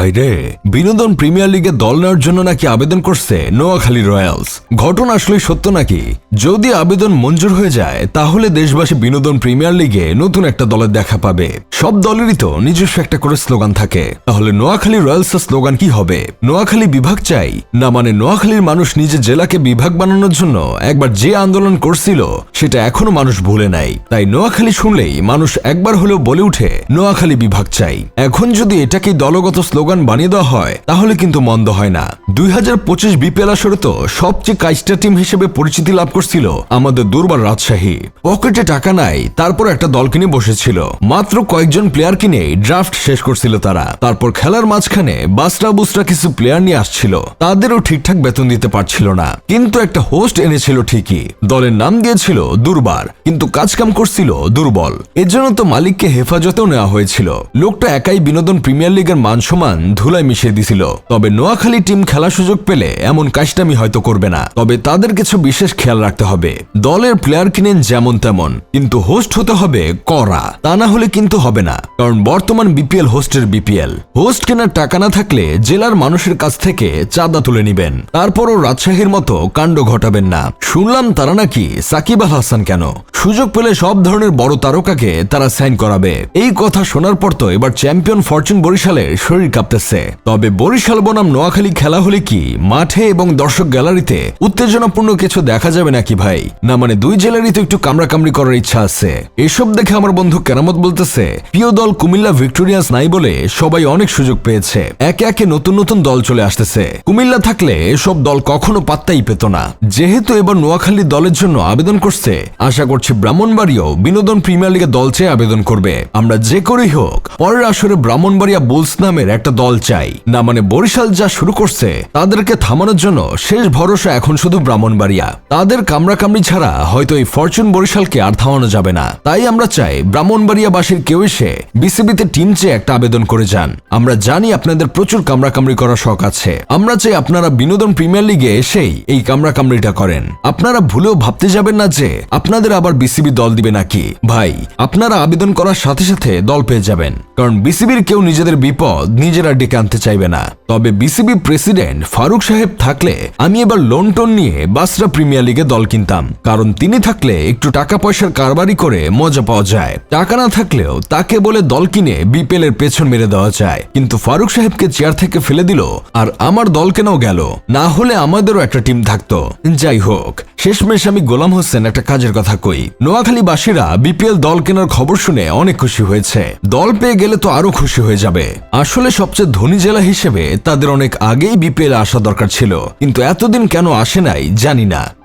ভাইরে বিনোদন প্রিমিয়ার লিগে দল নেওয়ার জন্য নাকি আবেদন করছে নোয়াখালী রয়্যালস? ঘটনা আসলে সত্য নাকি? যদি আবেদন মঞ্জুর হয়ে যায়, তাহলে দেশবাসী বিনোদন প্রিমিয়ার লিগে নতুন একটা দলের দেখা পাবে। সব দলেরই তো নিজস্ব একটা করে স্লোগান থাকে। তাহলে নোয়াখালী রয়্যালসের স্লোগান কি হবে? নোয়াখালী বিভাগ চাই? না মানে নোয়াখালীর মানুষ নিজের জেলাকে বিভাগ বানানোর জন্য একবার যে আন্দোলন করছিল, সেটা এখনও মানুষ ভুলে নাই। তাই নোয়াখালী শুনলেই মানুষ একবার হলেও বলে উঠে নোয়াখালী বিভাগ চাই। এখন যদি এটাকে দলগত স্লোগান বানিয়ে দেওয়া হয়, তাহলে কিন্তু মন্দ হয় না। দুই হাজার পঁচিশ বিপিএল আসরে তো সবচেয়ে কাইস্টা টিম হিসেবে পরিচিতি লাভ করছিল আমাদের দুর্বার রাজশাহী। পকেটে টাকা নাই, তারপর একটা দল কিনে বসেছিল। মাত্র কয়েকজন প্লেয়ার কিনে ড্রাফট শেষ করছিল তারা। তারপর খেলার মাঝখানে বাসরা বুসরা কিছু প্লেয়ার নিয়ে আসছিল। তাদেরও ঠিকঠাক বেতন দিতে পারছিল না। কিন্তু একটা হোস্ট এনেছিল ঠিকই। দলের নাম দিয়েছিল দুর্বার, কিন্তু কাজকাম করছিল দুর্বল। এজন্য তো মালিককে হেফাজতেও নেওয়া হয়েছিল। লোকটা একাই বিনোদন প্রিমিয়ার লিগের মান সমান ধুলায় মিশিয়ে দিছিল। তবে নোয়াখালী টিম খেলা সুযোগ পেলে এমন কাজটামি হয়তো করবে না। তবে তাদের কিছু বিশেষ খেয়াল রাখতে হবে। দলের প্লেয়ার কিনেন যেমন তেমন, কিন্তু হোস্ট হতে হবে করা। তা না হলে কিন্তু হবে না, কারণ বর্তমান বিপিএল হোস্টের বিপিএল। হোস্ট কেনার টাকা না থাকলে জেলার মানুষের কাছ থেকে চাঁদা তুলে নিবেন। তারপরও রাজশাহীর মতো কাণ্ড ঘটাবেন না। শুনলাম তারা নাকি সাকিব আল হাসান কেন? সুযোগ পেলে সব ধরনের বড় তারকাকে তারা সাইন করাবে। এই কথা শোনার পর তো এবার চ্যাম্পিয়ন ফরচুন বরিশালের শরীর কাঁপতেছে তবে বরিশাল, বনাম, নোয়াখালী খেলা হলে কি মাঠে এবং দর্শক গ্যালারিতে উত্তেজনাপূর্ণ কিছু দেখা যাবে নাকি ভাই? না মানে দুই জেলারই তো একটু কামড়াকামড়ি করার ইচ্ছা আছে। এসব দেখে আমার বন্ধু কেরামত বলতেছে, প্রিয় দল কুমিল্লা ভিক্টোরিয়াস নাই বলে সবাই অনেক সুযোগ পেয়েছে। একে একে নতুন নতুন দল চলে আসতেছে। কুমিল্লা থাকলে এসব দল কখনো পাত্তাই পেত না। যেহেতু এবার নোয়াখালী দলের জন্য আবেদন করছে, আশা করছি ব্রাহ্মণবাড়িয়াও বিনোদন প্রিমিয়ার লিগে দল চেয়ে আবেদন করবে। আমরা যে করেই হোক, পরের আসরে ব্রাহ্মণবাড়িয়া বুলস নামের একটা দল চাই। না মানে বরিশাল যা শুরু করছে, তাদেরকে থামানোর জন্য শেষ ভরসা এখন শুধু ব্রাহ্মণবাড়িয়া। তাদের কামড়াকামড়ি ছাড়া হয়তো এই ফরচুন বরিশালকে আর থামানো যাবে না। তাই আমরা চাই ব্রাহ্মণবাড়িয়াবাসীর কেউ এসে বিসিবিতে টিম চেয়ে একটা আবেদন করে যান। আমরা জানি আপনাদের প্রচুর কামড়াকামড়ি করার শখ আছে। আমরা চাই আপনারা বিনোদন প্রিমিয়ার লিগে এসেই এই কামড়াকামড়িটা করেন। আপনারা ভুলেও ভাবতে যাবেন না যে আপনাদের আবার বিসিবি দল দিবে নাকি। ভাই, আপনারা আবেদন করার সাথে সাথে দল পেয়ে যাবেন। কারণ বিসিবির কেউ নিজেদের বিপদ নিজেরা ডেকে আনতে চাইবে না। তবে বিসিবি প্রেসিডেন্ট ফারুক সাহেব থাকলে আমি এবার লোন টোন নিয়ে বাসরা প্রিমিয়ার লিগে দল কিনতাম। কারণ তিনি থাকলে একটু টাকা পয়সার কারবারি করে মজা পাওয়া যায়। টাকা না থাকলেও তাকে বলে দল কিনে বিপিএল এর পেছন মেরে দেওয়া যায়। কিন্তু ফারুক সাহেবকে চেয়ার থেকে ফেলে দিল আর আমার দল কেনাও গেল। না হলে আমাদেরও একটা টিম থাকতো। যাই হোক শেষমেশ আমি গোলাম হোসেন একটা কাজের কথা কই। নোয়াখালীবাসীরা বিপিএল দল কেনার খবর শুনে অনেক খুশি হয়েছে। দল পেয়ে গেলে তো আরও খুশি হয়ে যাবে। আসলে সবচেয়ে ধনী জেলা হিসেবে তাদের অনেক আগেই বিপিএল আসা দরকার ছিল। কিন্তু এতদিন কেন আসে নাই জানি না।